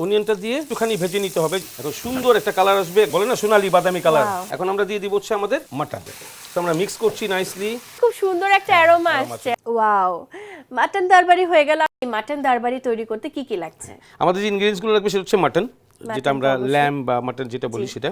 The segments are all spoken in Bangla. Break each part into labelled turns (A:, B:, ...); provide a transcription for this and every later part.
A: অনিয়নটা দিয়ে একটুখানি ভেজে নিতে হবে। এত সুন্দর একটা কালার আসবে। বলে না সোনালি বাদামি কালার। এখন আমরা দিয়ে দিব হচ্ছে আমাদের মাটন তো আমরা মিক্স করছি নাইসলি
B: খুব সুন্দর একটা অ্যারোমা আসছে। ওয়াও মাটন দরবারি হয়ে গেল। এই মাটন দরবারি তৈরি করতে কি কি লাগছে?
A: আমাদের যে ইনগ্রিডিয়েন্টসগুলো লাগবে সেটা হচ্ছে মাটন যেটা আমরা ল্যাম বা মাটন যেটা বলি সেটা।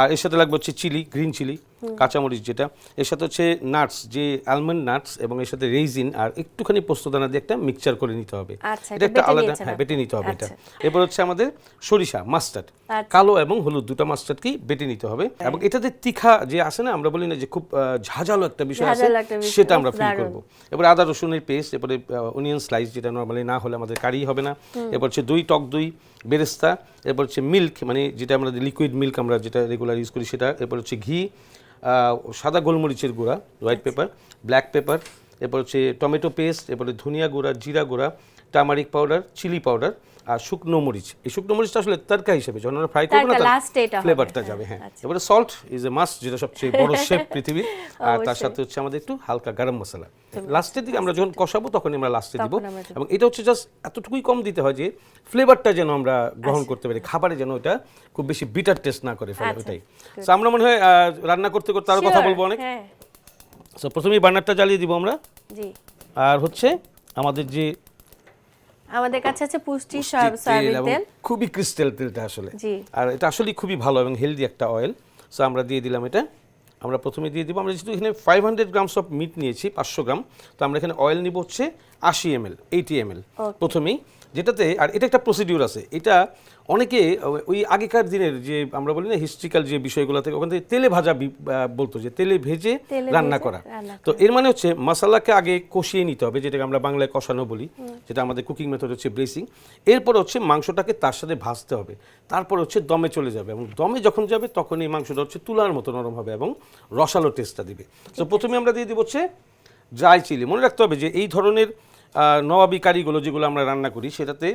A: আর এর সাথে লাগবে হচ্ছে চিলি গ্রিন চিলি কাঁচামরিচ যেটা। এর সাথে হচ্ছে নাটস যে আলমন্ড নাটস এবং এর সাথে রেইজিন আর একটুখানি পোস্তদানা দিয়ে একটা মিক্সচার করে নিতে হবে।
B: আচ্ছা,
A: এটা একটা আলাদা হ্যাঁ বেটে নিতে হবে এটা।
B: আচ্ছা।
A: এরপর হচ্ছে আমাদের সরিষা মাস্টার্ড
B: আচ্ছা।
A: কালো এবং হলুদ দুটো মাস্টার্ডকেই বেটে নিতে হবে। এবং এটাতে তিখা যে আসে না আমরা বলি না যে খুব ঝাঁঝালো একটা বিষয় আছে সেটা আমরা ফিল। করব। এবার আদা রসুনের পেস্ট এরপরে অনিয়ন স্লাইস যেটা নর্মালি না হলে আমাদের কারি হবে না। এরপর হচ্ছে দই টক দই বেরেস্তা, এরপর হচ্ছে মিল্ক মানে যেটা আমরা লিকুইড মিল্ক আমরা যেটা রেগুলার ইউজ করি সেটা, এরপর হচ্ছে ঘি সাদা গোলমরিচের গুঁড়া হোয়াইট পেপার ব্ল্যাক পেপার এরপর হচ্ছে টমেটো পেস্ট এরপরে ধনিয়া গুঁড়া, জিরা গুঁড়া টামারিক পাউডার চিলি পাউডার শুকনো মরিচ। এই শুকনো মরিচটা আসলে তরকা হিসেবে যখন আমরা ফ্রাই করব না ফ্লেভারটা
B: হ্যাঁ,
A: যাবে হ্যাঁ।
B: আচ্ছা।
A: এবারে সল্ট ইজ এ মাস্ট যেটা সবচেয়ে বড় শেপ পৃথিবীর। আর তার সাথে হচ্ছে আমাদের একটু হালকা গরম মশলা। লাস্টের দিকে আমরা যখন কষাবো তখনই আমরা লাস্টে দিব।
B: তখন।
A: এবং এটা হচ্ছে জাস্ট এতটুকুই কম দিতে হয় যে ফ্লেভারটা যেন আমরা গ্রহণ করতে পারি খাবারে যেন এটা খুব বেশি বিটার টেস্ট না করে ফেলে
B: আচ্ছা,
A: ওটাই তো আমরা মনে হয় রান্না করতে করতে আরও কথা বলব অনেক।
B: হ্যাঁ।
A: তো প্রথমেই বার্নারটা জ্বালিয়ে দিব আমরা।
B: জি।
A: আর হচ্ছে আমাদের যে
B: আমাদের কাছে আছে পুষ্টি সয়াবিন তেল।
A: খুবই ক্রিস্টাল তেলটা আসলে।
B: জি।
A: আর এটা আসলে খুবই ভালো এবং হেলদি একটা অয়েল সো আমরা দিয়ে দিলাম এটা। আমরা প্রথমে দিয়ে দিব। আমরা যেহেতু এখানে five hundred grams of meat নিয়েছি পাঁচশো গ্রাম তো আমরা এখানে অয়েল নিব হচ্ছে আশি এম এল এইটি এম এল প্রথমেই যেটাতে আর এটা একটা প্রসিডিউর আছে। এটা অনেকে ওই আগেকার দিনের যে আমরা বলি না হিস্ট্রিক্যাল যে বিষয়গুলো থেকে ওখান থেকে তেলে ভাজা বলতো যে তেলে ভেজে রান্না করা। তো এর মানে হচ্ছে মশালাকে আগে কষিয়ে নিতে হবে যেটাকে আমরা বাংলায় কষানো বলি যেটা আমাদের কুকিং মেথড হচ্ছে ব্রেসিং এরপর হচ্ছে মাংসটাকে তার সাথে ভাজতে হবে। তারপর হচ্ছে দমে চলে যাবে এবং দমে যখন যাবে তখন এই মাংসটা হচ্ছে তুলার মতো নরম হবে এবং রসালো টেস্টটা দিবে। তো প্রথমে আমরা দিয়ে দিব হচ্ছে ড্রাই চিলি মনে রাখতে হবে যে এই ধরনের নবাবি কারিগুলো যেগুলো আমরা রান্না করি সেটাতে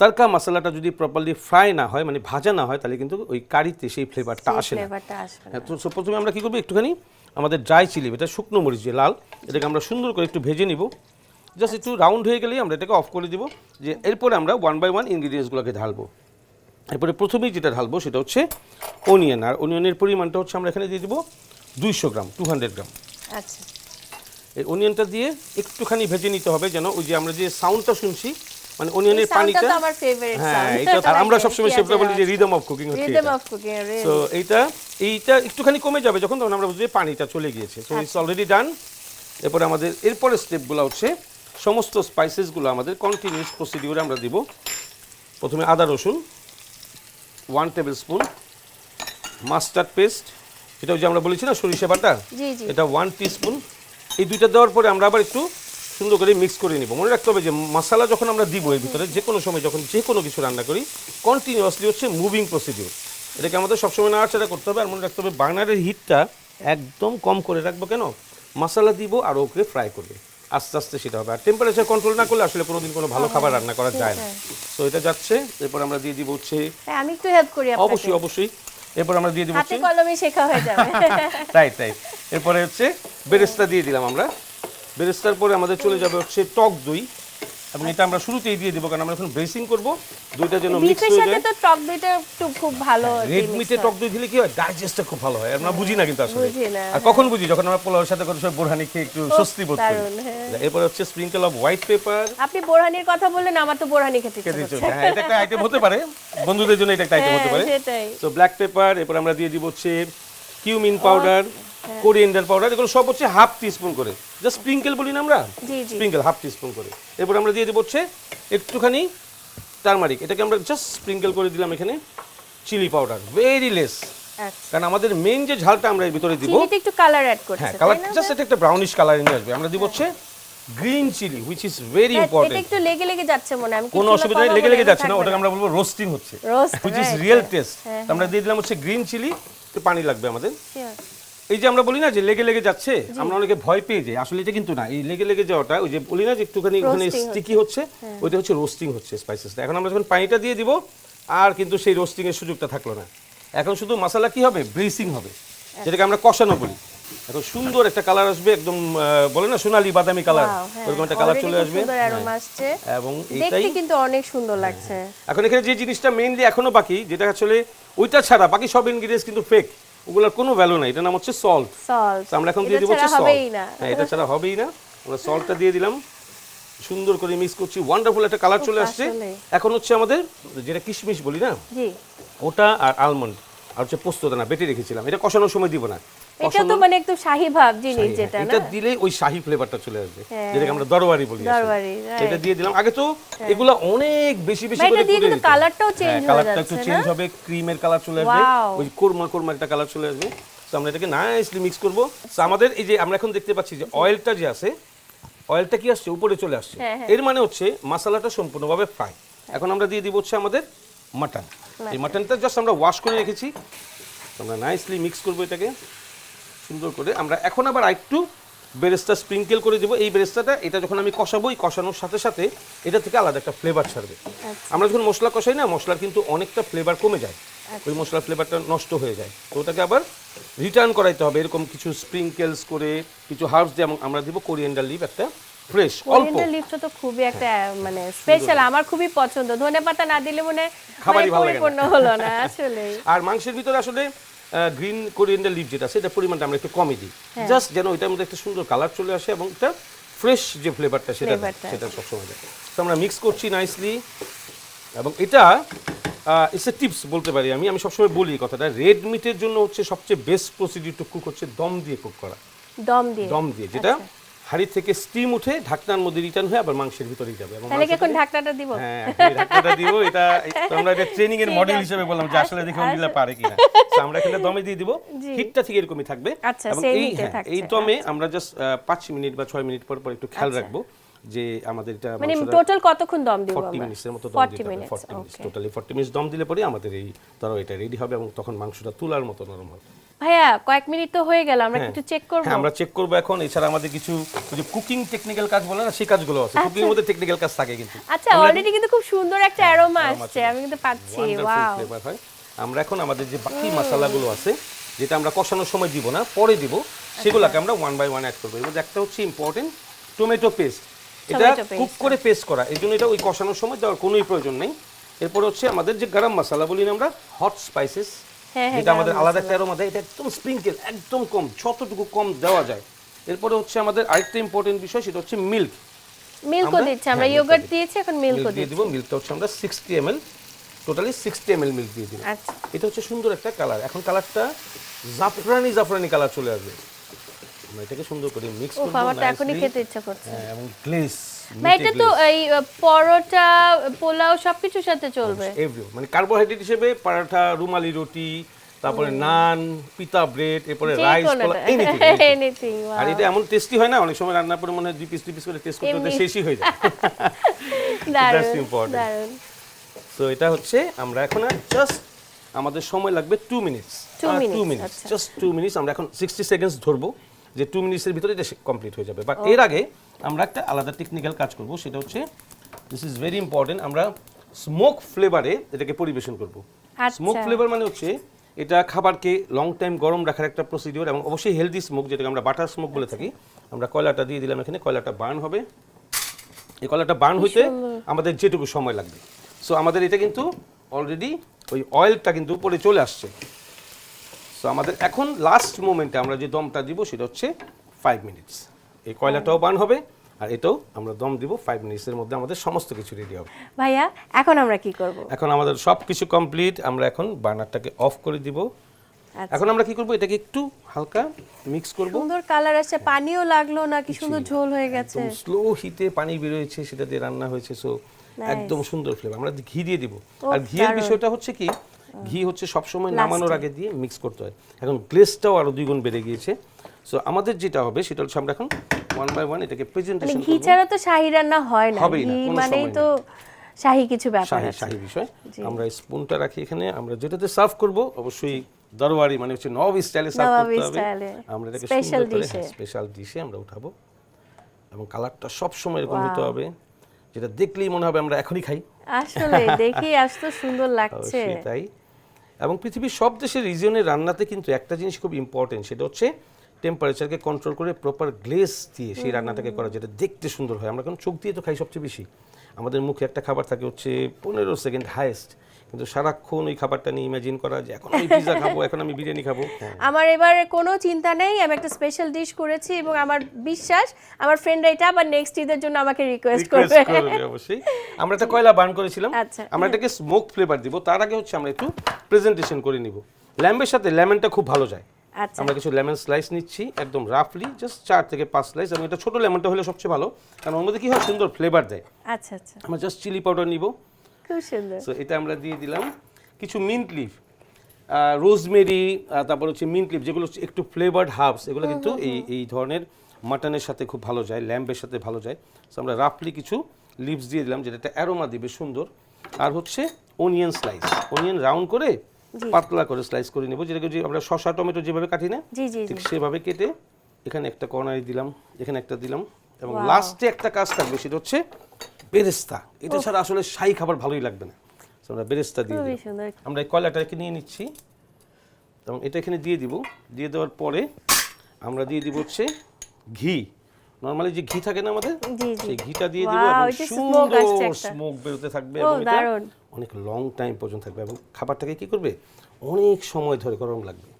A: তরকা মশলাটা যদি প্রপারলি ফ্রাই না হয় মানে ভাজা না হয় তাহলে কিন্তু ওই কারিতে সেই ফ্লেভারটা আসে না। হ্যাঁ তো প্রথমে আমরা কি করব একটুখানি আমাদের ড্রাই চিলি এটা শুকনো মরিচ যে লাল এটাকে আমরা সুন্দর করে একটু ভেজে নিব। জাস্ট একটু রাউন্ড হয়ে গেলেই আমরা এটাকে অফ করে দিব যে এরপরে আমরা ওয়ান বাই ওয়ান ইনগ্রিডিয়েন্টসগুলোকে ঢালবো। এরপরে প্রথমেই যেটা ঢালবো সেটা হচ্ছে অনিয়ন আর অনিয়নের পরিমাণটা হচ্ছে আমরা এখানে দিয়ে দেবো দুইশো গ্রাম টু হান্ড্রেড গ্রাম।
B: আচ্ছা।
A: এই অনিয়নটা দিয়ে একটুখানি ভেজে নিতে হবে যেন ওই যে আমরা যে সাউন্ডটা শুনছি মানে অনিয়নের পানিটা
B: আমার favorite
A: হ্যাঁ এটা আর আমরা সবসময় সেটা বলি যে রিদম অফ কুকিং হচ্ছে এটা।
B: of cooking,
A: so. এইটা এইটা একটুখানি কমে যাবে যখন তখন আমরা বুঝি পানিটা চলে গিয়েছে। সো ইটস অলরেডি ডান এরপরে আমাদের এরপরে স্টেপগুলো হচ্ছে সমস্ত স্পাইসেসগুলো আমাদের কন্টিনিউস প্রসিডিউরে আমরা দিব। প্রথমে আদা রসুন one tablespoon mustard paste এটা যে আমরা বলেছি না সরিষা বাটা। এটা ওয়ান স্পুন এই দুইটা দেওয়ার পরে আমরা আবার একটু সুন্দর করে মিক্স করে নিব। মনে রাখতে হবে যে মশলা যখন আমরা দিব এর ভিতরে যে কোনো সময় যখন যে কোনো কিছু রান্না করি কন্টিনিউয়াসলি হচ্ছে মুভিং প্রসিডিউর এটাকে আমাদের সবসময় নাড়াচাড়া করতে হবে আর মনে রাখতে হবে বার্নারের হিটটা একদম কম করে রাখব কেন? মশলা দিব আর ওকে ফ্রাই করবে। আস্তে আস্তে সেটা হবে। আর টেম্পারেচার কন্ট্রোল না করলে আসলে কোনোদিন কোনো ভালো খাবার রান্না করা যায় না। তো এটা যাচ্ছে এরপর আমরা দিয়ে দিব হচ্ছে
B: হ্যাঁ, আমি একটু হেল্প করি
A: অবশ্যই অবশ্যই। এরপর আমরা দিয়ে দিব
B: হাতে কলমে শেখা হয়ে যাবে।
A: রাইট রাইট এরপরে হচ্ছে বেরেস্তা দিয়ে দিলাম আমরা। বেরেস্তার পরে আমাদের চলে যাবে হচ্ছে টক দই। এবং এটা আমরা শুরুতেই দিয়ে দেবো কারণ আমরা এখন ব্রেসিং করব। দইটা যেন মিক্স হয়ে যায়।
B: তো টক দইটা একটু খুব ভালো
A: রেড
B: mix
A: মিটে টক দই দিলে কি হয়? ডাইজেস্টটা খুব ভালো হয় আমরা বুঝি না কিন্তু আসলে।
B: বুঝি না,
A: আর কখন বুঝি? যখন আমরা পোলাওর সাথে করে সব বোরহানি খেয়ে একটু স্বস্তি বোধ করি।
B: হ্যাঁ।
A: হচ্ছে স্প্রিঙ্কেল অফ হোয়াইট পেপার
B: আপনি বোরহানির কথা বললেন আমার তো বোরহানি খেতে ইচ্ছে করছে।
A: হ্যাঁ এটা একটা আইটেম হতে পারে। বন্ধুদের জন্য এটা একটা আইটেম হতে
B: হ্যাঁ,
A: পারে।
B: সেটাই।
A: তো ব্ল্যাক পেপার এরপর আমরা দিয়ে দিব হচ্ছে কিউমিন পাউডার কোরিয়েন্ডার পাউডার এগুলো সব হচ্ছে হাফ টিস্পুন করে। জাস্ট স্প্রিঙ্কেল বলি না আমরা? স্প্রিঙ্কেল হাফ টিস্পুন করে। এরপর আমরা দিয়ে দেবো হচ্ছে একটুখানি টারমারিক এটাকে আমরা জাস্ট স্প্রিঙ্কেল করে দিলাম এখানে চিলি পাউডার ভেরি লেস কারণ আমাদের মেইন যে ঝালটা আমরা এর ভিতরে দিব
B: একটু কালার অ্যাড করছে
A: হ্যাঁ কালার জাস্ট এটা একটা ব্রাউনিশ কালার নিয়ে আসবে। আমরা দিব হচ্ছে green chilli which is very
B: হ্যাঁ, এটা
A: ইম্পর্টেন্ট
B: একটু লেগে লেগে যাচ্ছে মনে আমি
A: কোনো অসুবিধা নেই লেগে লেগে যাচ্ছে না ওটাকে আমরা বলব রোস্টিং হচ্ছে। হুইচ ইজ রিয়েল টেস্ট
B: হ্যাঁ,
A: আমরা দিয়ে দিলাম হচ্ছে গ্রিন চিলি একটু পানি লাগবে আমাদের. এই যে আমরা বলি না যে লেগে লেগে যাচ্ছে আমরা অনেকে ভয় পেয়ে যাই। আসলে এটা কিন্তু না এই লেগে লেগে যাওয়াটা ওই যে বলি না যে একটুখানি ওখানে
B: হ্যাঁ।
A: স্টিকি হচ্ছে ওইটা হচ্ছে রোস্টিং হচ্ছে স্পাইসেসটা এখন আমরা যখন পানিটা দিয়ে দিব আর কিন্তু সেই রোস্টিং এর সুযোগটা থাকল না। এখন শুধু মশলা কি হবে? ব্রেসিং হবে। যেটাকে আমরা কষানো বলি। এখন সুন্দর একটা কালার আসবে একদম বলে না সোনালী বাদামি কালার
B: হ্যাঁ,
A: ওরকম একটা কালার চলে আসবে। হ্যাঁ। এবং এটাই
B: দেখতে কিন্তু অনেক সুন্দর লাগছে।
A: এখন এখানে যে জিনিসটা মেইনলি এখনও বাকি যেটা আসলে ওইটা ছাড়া বাকি সব ইনগ্রিডিয়েন্টস কিন্তু ফেক ওগুলোর কোনো ভ্যালু নাই এটার নাম হচ্ছে সল্ট
B: সল্ট
A: আমরা এখন দিয়ে দিব হচ্ছে সল্ট হ্যাঁ এটা ছাড়া হবেই না। আমরা সল্টটা দিয়ে দিলাম। সুন্দর করে মিক্স করছি। ওয়ান্ডারফুল একটা কালার চলে আসছে। এখন হচ্ছে আমাদের যেটা কিশমিশ বলি না?
B: জি।
A: ওটা আর আলমন্ড আর হচ্ছে পোস্তদানা বেটে রেখেছিলাম। এটা কষানোর সময় দিব না।
B: এটা তো মানে একটু শাহী ভাব জিনিস যেটা না?
A: এটা দিলে ওই শাহি ফ্লেভারটা চলে আসবে
B: হ্যাঁ।
A: যেটাকে আমরা দরবারি বলি
B: দরবারি,
A: এটা দিয়ে দিলাম। আগে তো এগুলো অনেক বেশি বেশি করে
B: এটা দিয়ে কিন্তু কালারটাও change
A: হ্যাঁ,
B: হয়ে
A: কালারটা একটু চেঞ্জ হবে ক্রিমের কালার চলে আসবে ওই কোরমা কোরমা একটা কালার চলে আসবে। তো আমরা এটাকে নাইসলি মিক্স করব। তো আমাদের এই যে আমরা এখন দেখতে পাচ্ছি যে অয়েলটা যে আছে অয়েলটা কি আসছে? উপরে চলে আসছে।
B: হ্যাঁ, হ্যাঁ।
A: এর মানে হচ্ছে মশলাটা সম্পূর্ণভাবে ফ্রাই এখন আমরা দিয়ে দিব হচ্ছে আমাদের মাটন এই মাটনটা জাস্ট আমরা ওয়াশ করে রেখেছি। আমরা নাইসলি মিক্স করব এটাকে। সুন্দর করে। আমরা এখন আবার একটু বেরেস্তা স্প্রিঙ্কেল করে দেবো। এই বেরেস্তাটা এটা যখন আমি কষাবো এই কষানোর সাথে সাথে এটা থেকে আলাদা একটা ফ্লেভার ছাড়বে। আমরা যখন মশলা কষাই না মশলার কিন্তু অনেকটা ফ্লেভার কমে যায়। ওই মশলার ফ্লেভারটা নষ্ট হয়ে যায়। তো ওটাকে আবার রিটার্ন করাইতে হবে। এরকম কিছু স্প্রিঙ্কেলস করে কিছু হার্বস দিয়ে আমরা দিব কোরিয়েন্ডার লিভ একটা ফ্রেশ অল্প।
B: কোরিয়ান্ডার লিভটা তো খুবই একটা মানে স্পেশাল আমার খুবই পছন্দ। ধনে পাতা না দিলে মনে হয়
A: খাবারই ভালো লাগে না।
B: পরিপূর্ণ হলো না আসলে
A: আর মাংসের ভিতরে আসলে গ্রিন কোরিয়েন্ডার লিভ যেটা আছে এটা পরিমাণটা আমরা একটু কমই দিই।
B: হ্যাঁ।
A: জাস্ট যেন ওইটার মধ্যে একটা সুন্দর কালার চলে আসে এবং একটা ফ্রেশ যে ফ্লেভারটা সেটা সেটা সবসময় দেয়। তো আমরা মিক্স করছি নাইসলি এবং এটা ইটস এ টিপস বলতে পারি আমি। আমি সবসময় বলি কথাটা রেড মিটের জন্য হচ্ছে সবচেয়ে বেস্ট প্রসিডিউর টু কুক হচ্ছে দম দিয়ে কুক করা।
B: দম দিয়ে।
A: দম দিয়ে যেটা হাড়ি থেকে স্টিম উঠে ঢাকনার মধ্যে রিটার্ন হয়ে আবার মাংসের ভিতরেই যাবে। এবং
B: তাহলে এখন ঢাকনাটা দিব?
A: হ্যাঁ এই ঢাকনাটা দিব এটা আমরা এটা ট্রেনিং এর মডেল হিসেবে বললাম যে আসলে দেখে দিলে পারে কিনা। তো আমরা এখানে দমে দিয়ে দিব। হিটটা ঠিক এরকমই থাকবে।
B: আচ্ছা,
A: এবং এই
B: heat এ থাকছে,
A: এই দমে আমরা জাস্ট পাঁচ মিনিট বা ছয় মিনিট পর পর একটু খেয়াল
B: আচ্ছা।
A: রাখব যে আমাদের এটা
B: মানে টোটাল কতক্ষণ দম দিব
A: ফর্টি
B: আমরা?
A: মতো দম দিতে হবে
B: minutes,
A: forty totally forty minutes দম দিলে পরে আমাদের এই ধরো এটা রেডি হবে এবং তখন মাংসটা তুলার মতো নরম হবে।
B: ভাইয়া কয়েক মিনিট তো হয়ে গেল আমরা
A: হ্যাঁ।
B: একটু চেক করব।
A: হ্যাঁ আমরা চেক করব এখন। এছাড়া আমাদের কিছু যে কুকিং টেকনিক্যাল কাজ বলে না সেই কাজগুলো আছে। কুকিং এর মধ্যে টেকনিক্যাল কাজ থাকে কিন্তু।
B: আচ্ছা অলরেডি কিন্তু খুব সুন্দর একটা অ্যারোমা আসছে আমি কিন্তু পাচ্ছি ওয়াও
A: আমরা এখন আমাদের যে বাকি মশলাগুলো আছে যেটা আমরা কষানোর সময় দিব না পরে দিব সেগুলোকে আমরা ওয়ান বাই ওয়ান অ্যাড করব। এর একটা হচ্ছে ইম্পর্টেন্ট টমেটো পেস্ট এটা কুক করে পেস্ট করা। এই জন্য এটা ওই কষানোর সময় দেওয়ার কোনোই প্রয়োজন নেই। এরপর হচ্ছে আমাদের যে গরম মশলা বলি না আমরা হট স্পাইসেস
B: হ্যাঁ, হ্যাঁ,
A: যেটা আমাদের আলাদা একটা অ্যারোমা দেয় এটা একদম স্প্রিঙ্কেল একদম কম যতটুকু কম দেওয়া যায়। এরপরে হচ্ছে আমাদের আরেকটা ইম্পর্টেন্ট বিষয় সেটা হচ্ছে মিল্ক
B: মিল্কও
A: আমরা-
B: দিচ্ছি আমরা
A: হ্যাঁ,
B: ইয়োগার্ট দিয়েছি এখন মিল্কও
A: দিয়ে দিব মিল্কটা হচ্ছে আমরা sixty M L totally sixty M L milk দিয়ে দিব
B: আচ্ছা।
A: এটা হচ্ছে সুন্দর একটা কালার এখন কালারটা জাফরানি জাফরানি কালার চলে আসবে। আমরা এটাকে সুন্দর করে মিক্স করব
B: আমার তো এখনই খেতে ইচ্ছা করছে।
A: হ্যাঁ এবং গ্লেস
B: ভাই এটা তো এই পরোটা পোলাও সবকিছুর সাথে চলবে।
A: এভরি মানে কার্বোহাইড্রেট হিসেবে পরোটা রুমালি রুটি তারপরে নান পিতা ব্রেড এরপরে রাইস
B: কোনোটা
A: পোলা এনিথিং
B: এনিথিং
A: আর এটা এমন টেস্টি হয় না অনেক সময় রান্নার পরে মনে হয় দুই পিস দুই পিস করে টেস্ট করতে করতে শেষই হয়ে যায়। Important.
B: দারুণ।
A: তো এটা হচ্ছে আমরা এখন জাস্ট আমাদের সময় লাগবে two minutes two minutes. Just two minutes আমরা এখন সিক্সটি সেকেন্ডস ধরবো। যে টু মিনিটসের ভিতরে এটা কমপ্লিট হয়ে যাবে। বাট এর আগে আমরা একটা আলাদা টেকনিক্যাল কাজ করব সেটা হচ্ছে দিস ইজ ভেরি ইম্পর্টেন্ট আমরা স্মোক ফ্লেভারে এটাকে পরিবেশন করব।
B: আচ্ছা।
A: স্মোক ফ্লেভার মানে হচ্ছে এটা খাবারকে লং টাইম গরম রাখার একটা প্রসিডিওর এবং অবশ্যই হেলদি স্মোক যেটাকে আমরা বাটার স্মোক বলে থাকি। আমরা কয়লাটা দিয়ে দিলাম এখানে কয়লাটা বার্ন হবে। এই কয়লাটা বার্ন হইতে আমাদের যেটুকু সময় লাগবে। সো আমাদের এটা কিন্তু অলরেডি ওই অয়েলটা কিন্তু উপরে চলে আসছে। সো আমাদের এখন লাস্ট মোমেন্টে আমরা যে দমটা দিব সেটা হচ্ছে ফাইভ মিনিটস এই কয়লাটাও বার্ন হবে আর এটাও আমরা দম দিব ফাইভ মিনিটসের মধ্যে আমাদের সমস্ত কিছু রেডি হবে।
B: ভাইয়া এখন আমরা কি করব?
A: এখন আমাদের সব কিছু কমপ্লিট আমরা এখন বার্নারটাকে অফ করে দিব।
B: আচ্ছা।
A: এখন আমরা কি করব? এটাকে একটু হালকা মিক্স করব।
B: সুন্দর কালার আসছে পানিও লাগল না কি সুন্দর ঝোল হয়ে গেছে।
A: স্লো হিটে পানি বেরোয়েছে সেটা দিয়ে রান্না হয়েছে সো একদম সুন্দর ফ্লেভার আমরা ঘি দিয়ে দিব। আর ঘিয়ের
B: দারুণ।
A: বিষয়টা হচ্ছে কি ঘি হচ্ছে সবসময় নামানোর আগে দিয়ে মিক্স করতে হয়। এখন গ্লেসটাও আরও দুই গুণ বেড়ে গিয়েছে। সো আমাদের যেটা হবে সেটা হচ্ছে আমরা এখন ওয়ান বাই ওয়ান এটাকে
B: মানে
A: প্রেজেন্টেশন
B: ঘি ছাড়া তো শাহী রান্না হয় না।
A: হবেই না,
B: মানেই তো শাহী কিছু ব্যাপার
A: শাহী
B: আছে।
A: শাহী বিষয়। আমরা স্পুনটা রাখি এখানে। আমরা যেটাতে সার্ভ করব অবশ্যই দরবারি মানে হচ্ছে নবাবী স্টাইলে সার্ভ করতে হবে। আমরা এটাকে
B: Special
A: সুন্দর স্পেশাল ডিশে আমরা উঠাবো। এবং কালারটা সব সময় এরকম হতে হবে। যেটা দেখলেই মনে হবে আমরা এখনই খাই।
B: আসলে দেখি আজ তো সুন্দর লাগছে।
A: তাই এবং পৃথিবীর সব দেশের রিজিয়নের রান্নাতে কিন্তু একটা জিনিস খুব ইম্পর্টেন্ট সেটা হচ্ছে টেম্পারেচারকে কন্ট্রোল করে প্রপার গ্লেস দিয়ে সেই রান্নাটাকে করা যেটা দেখতে সুন্দর হয়। আমরা কারণ চোখ দিয়ে তো খাই সবচেয়ে বেশি। আমাদের মুখে একটা খাবার থাকে হচ্ছে পনেরো সেকেন্ড হাইয়েস্ট কিন্তু সারাক্ষণ ওই খাবারটা নিয়ে ইমাজিন করা যে এখন আমি পিজা খাব এখন আমি বিরিয়ানি খাব। হ্যাঁ।
B: আমার এবার কোনো চিন্তা নেই আমি একটা স্পেশাল ডিশ করেছি এবং আমার বিশ্বাস আমার ফ্রেন্ডরা এটা আবার নেক্সট ঈদের জন্য আমাকে রিকোয়েস্ট করবে।
A: অবশ্যই। আমরা একটা কয়লা বার্ন করেছিলাম
B: আচ্ছা,
A: আমরা এটাকে স্মোক ফ্লেভার দিব তার আগে হচ্ছে আমরা একটু প্রেজেন্টেশন করে নিব। ল্যাম্বের সাথে লেমনটা খুব ভালো যায়।
B: আচ্ছা।
A: আমরা কিছু লেমন স্লাইস নিচ্ছি একদম রাফলি জাস্ট চার থেকে পাঁচ স্লাইস এবং এটা ছোট লেমনটা হলে সবচেয়ে ভালো কারণ ওর মধ্যে কি হয় সুন্দর ফ্লেভার দেয়।
B: আচ্ছা আচ্ছা।
A: আমরা জাস্ট চিলি পাউডার নিব।
B: খুব সুন্দর।
A: সো এটা আমরা দিয়ে দিলাম। কিছু মিন্ট লিফ রোজমেরি তারপর হচ্ছে মিন্ট লিফ যেগুলো হচ্ছে একটু ফ্লেভার্ড হার্বস এগুলো কিন্তু এই এই ধরনের মাটনের সাথে খুব ভালো যায় ল্যাম্পের সাথে ভালো যায়। সো আমরা রাফলি কিছু লিভস দিয়ে দিলাম যেটা অ্যারোমা দিবে সুন্দর। আর হচ্ছে অনিয়ন স্লাইস অনিয়ন রাউন্ড করে পাতলা করে স্লাইস করে নেব যেটাকে যে আমরা শসা টমেটো যেভাবে কাটি না ঠিক সেভাবে কেটে এখানে একটা কর্নারে দিলাম এখানে একটা দিলাম। এবং লাস্টে একটা কাজ থাকবে সেটা হচ্ছে বেরেস্তা। এটা ছাড়া আসলে শাহী খাবার ভালোই লাগবে না। আমরা বেরেস্তা দিয়ে দিই আমরা এই কয়লাটাকে নিয়ে নিচ্ছি। এবং এটা এখানে দিয়ে দিব। দিয়ে দেওয়ার পরে আমরা দিয়ে দিব হচ্ছে ঘি। নর্মালি যে ঘি থাকে না আমাদের? সেই ঘিটা দিয়ে দিব সুন্দর। স্মোক বেরোতে থাকবে এবং এটা অনেক লং টাইম পর্যন্ত থাকবে এবং খাবারটাকে কি করবে? অনেক সময় ধরে গরম লাগবে।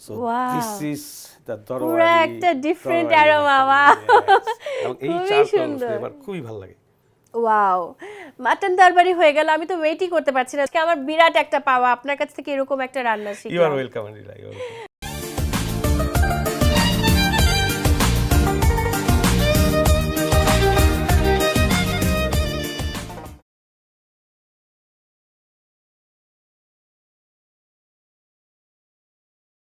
A: So
B: Wow.
A: This is the
B: পুরো একটা aroma, wow.
A: এই ফ্লেভার খুবই ভালো লাগে।
B: ওয়াও। মাটন দরবারি হয়ে গেল আমি তো ওয়েটই করতে পারছি না। আজকে আমার বিরাট একটা পাওয়া আপনার কাছ থেকে এরকম একটা রান্না
A: ইউ আর ওয়েলকাম